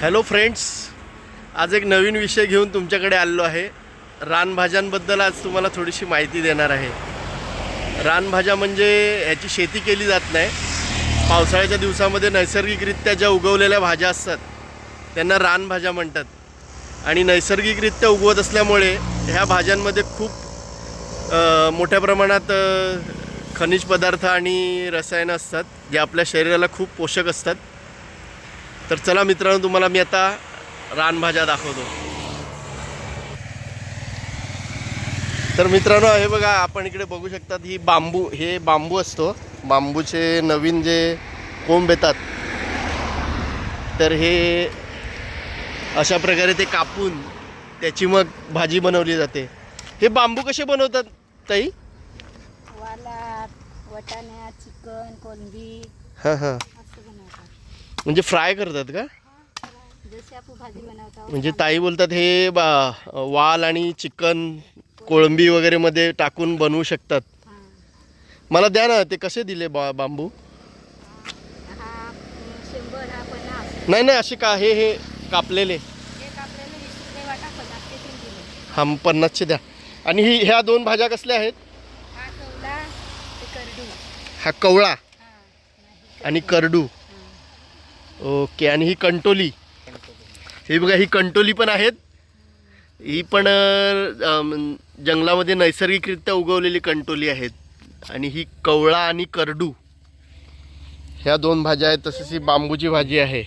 Hello friends आज एक नवीन विषय घेऊन तुमच्याकडे आलो आहे. रानभाज्यांबद्दल आज तुम्हाला थोडीशी माहिती देणार आहे. रानभाज्या म्हणजे ह्याची शेती केली जात नाही. पावसाळ्याच्या दिवसामध्ये नैसर्गिकरित्या ज्या उगवलेल्या भाज्या असतात त्यांना रानभाज्या म्हणतात. आणि नैसर्गिकरित्या उगवत असल्यामुळे ह्या भाज्यांमध्ये खूप मोठ्या प्रमाणात खनिज पदार्थ आणि रसायनं असतात जे आपल्या शरीराला खूप पोषक असतात. तर चला मित्रांनो तुम्हाला मी आता रानभाज्या दाखवतो. तर मित्रांनो हे बघा आपण इकडे बघू शकतात ही बांबू हे बांबू असतो. बांबूचे नवीन जे कोंब येतात तर हे अशा प्रकारे ते कापून त्याची मग भाजी बनवली जाते. हे बांबू कसे बनवतात ताई? वालात वटाण्या चिकन कोलंबी हां हां. म्हणजे फ्राय करतात का? जशी आपण भाजी बनवतो म्हणजे ताई बोलतात हे बा वाल आणि चिकन कोळंबी वगैरे मध्ये टाकून बनवू शकतात. मला द्या ना ते कसे दिले बा बांबू? हा शंभर हा पन्नास नाही नाही असे का हे हे कापलेले. एक आपल्याला वीस रुपये वाटा पन्नास ते तीन दिले हा पन्नासचे द्या. आणि ही ह्या दोन भाज्या कसल्या आहेत? हा कवला ते करडू. हा कवळा हा नाही आणि करडू. ओके आणि ही कंटोली. हे बघा ही कंटोली पण आहेत. ही पण जंगलामध्ये नैसर्गिकरित्या उगवलेली कंटोली आहेत. आणि ही कवळा आणि करडू. ह्या दोन भाज्या आहेत तसंच ही बांबूची भाजी आहे.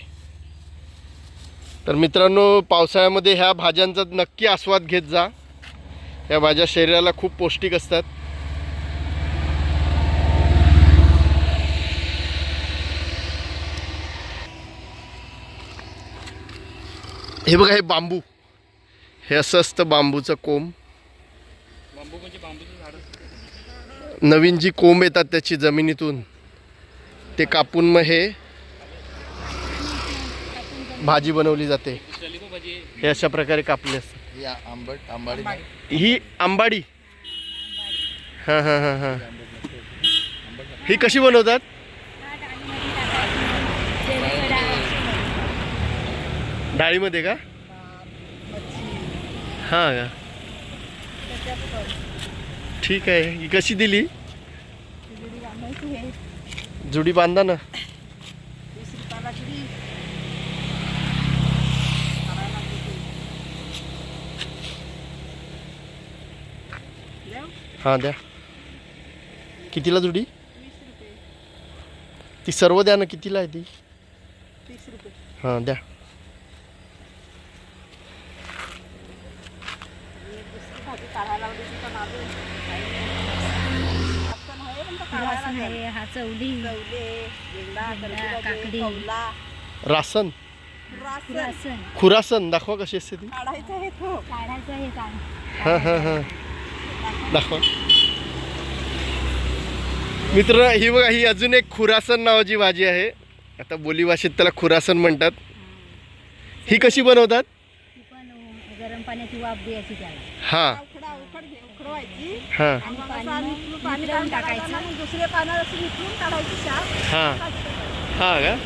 तर मित्रांनो पावसाळ्यामध्ये ह्या भाज्यांचा नक्की आस्वाद घेत जा. ह्या भाज्या शरीराला खूप पौष्टिक असतात. हे बघा हे बांबू. हे असं असतं बांबूचं कोंब नवीन जी कोंब येतात त्याची जमिनीतून ते कापून मग हे भाजी बनवली जाते. हे अशा प्रकारे कापले असतात या आंबट आंबाडी ही आंबाडी. हां हां हां हां. ही कशी बनवतात हा डाळीमध्ये टाकायची. जेणेकरून डाळीमध्ये का? हां का? ठीक आहे. ही कशी दिली. जुडी बांधा ना? हां द्या. कितीला जुडी? ती सर्व द्या ना कितीला आहे ती? हां द्या एक दुसरी भाजी आहे. हा चवली काकडी, रासन. रासन. रासन खुरासन. दाखवा कशी असते ती. काढायचं आहे तो. काढायचं आहे का हां हां हां. दाखवा. मित्र ही बघा ही अजून एक खुरासन नावाची भाजी आहे. आता बोलीभाषेत त्याला खुरासन म्हणतात. ही कशी बनवतात? गरम पाण्याची वाफ द्यायची त्याला. हां. हां. आणि पाणी पाणी टाकायचं. आणि असं काढायची शाप. हां. हां का?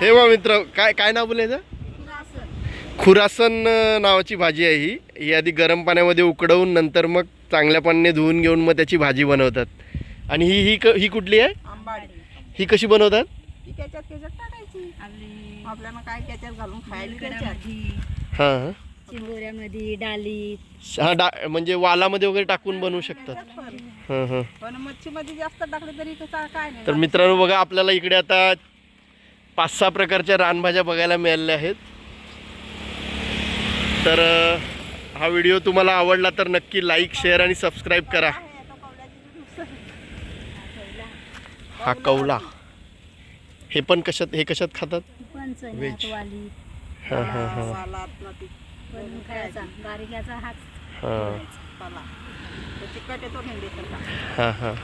हे बघा मित्र काय काय नाव बोलायचं रासन. खुरासन. नावाची भाजी आहे ही. ही आधी गरम पाण्यामध्ये उकडवून नंतर मग चांगल्या पाण्याने धुवून घेऊन मग त्याची भाजी बनवतात. आणि ही ही क- ही कुठली आहे? आंबाडी. ही कशी बनवतात? भाजी हां. चिंबोऱ्यामध्ये डालीत हा डा म्हणजे वालामध्ये वगैरे टाकून बनवू शकतात. पण. हां हां. पण मच्छीमध्ये जास्त टाकलं तरी कसं काय नाही. तर मित्रांनो बघा आपल्याला इकडे आता पाच सहा प्रकारच्या रानभाज्या बघायला मिळाल्या आहेत. तर हा व्हिडिओ तुम्हाला आवडला तर नक्की लाईक शेअर आणि सबस्क्राईब करा. हा कवला. हे पण कशात हे कशात खातात. वाली हां हां हां. बनवून खायचा हात. हां. तिखट येतो भेंडी हां हां.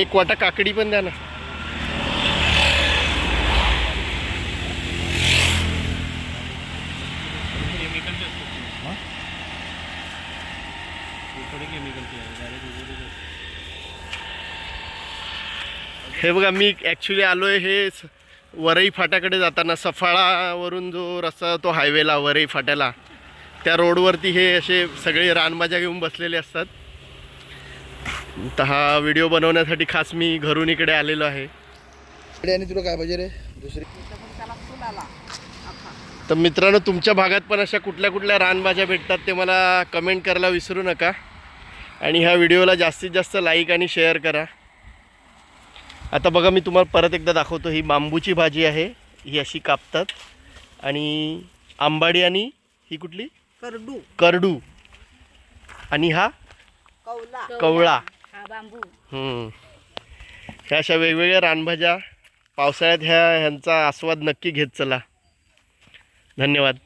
एक वाटा काकडी पण द्या ना. हे बघा मी ॲक्च्युली आलो आहे हे वरई फाट्याकडे जाताना सफाळावरून जो रस्ता तो हायवेला वरई फाट्याला त्या रोडवरती हे असे सगळे रानभाज्या घेऊन बसलेले असतात. तर हा व्हिडिओ बनवण्यासाठी खास मी घरून इकडे आलेलो आहे. आणि तुला काय पाहिजे रे? दुसरी? तर मित्रांनो तुमच्या भागात पण अशा कुठल्या कुठल्या रानभाज्या भेटतात ते मला कमेंट करायला विसरू नका. आणि ह्या व्हिडिओला जास्तीत जास्त लाईक आणि शेअर करा. आता बघा मी तुम्हाला परत एकदा दाखवतो. ही बांबूची भाजी आहे. ही अशी कापतात. आणि आंबाडी आणि ही कुठली? करडू. करडू. आणि हा? कवळा. हा बांबू. ह्या अशा वेगवेगळ्या रानभाज्या पावसाळ्यात ह्या ह्यांचा आस्वाद नक्की घेत चला. धन्यवाद.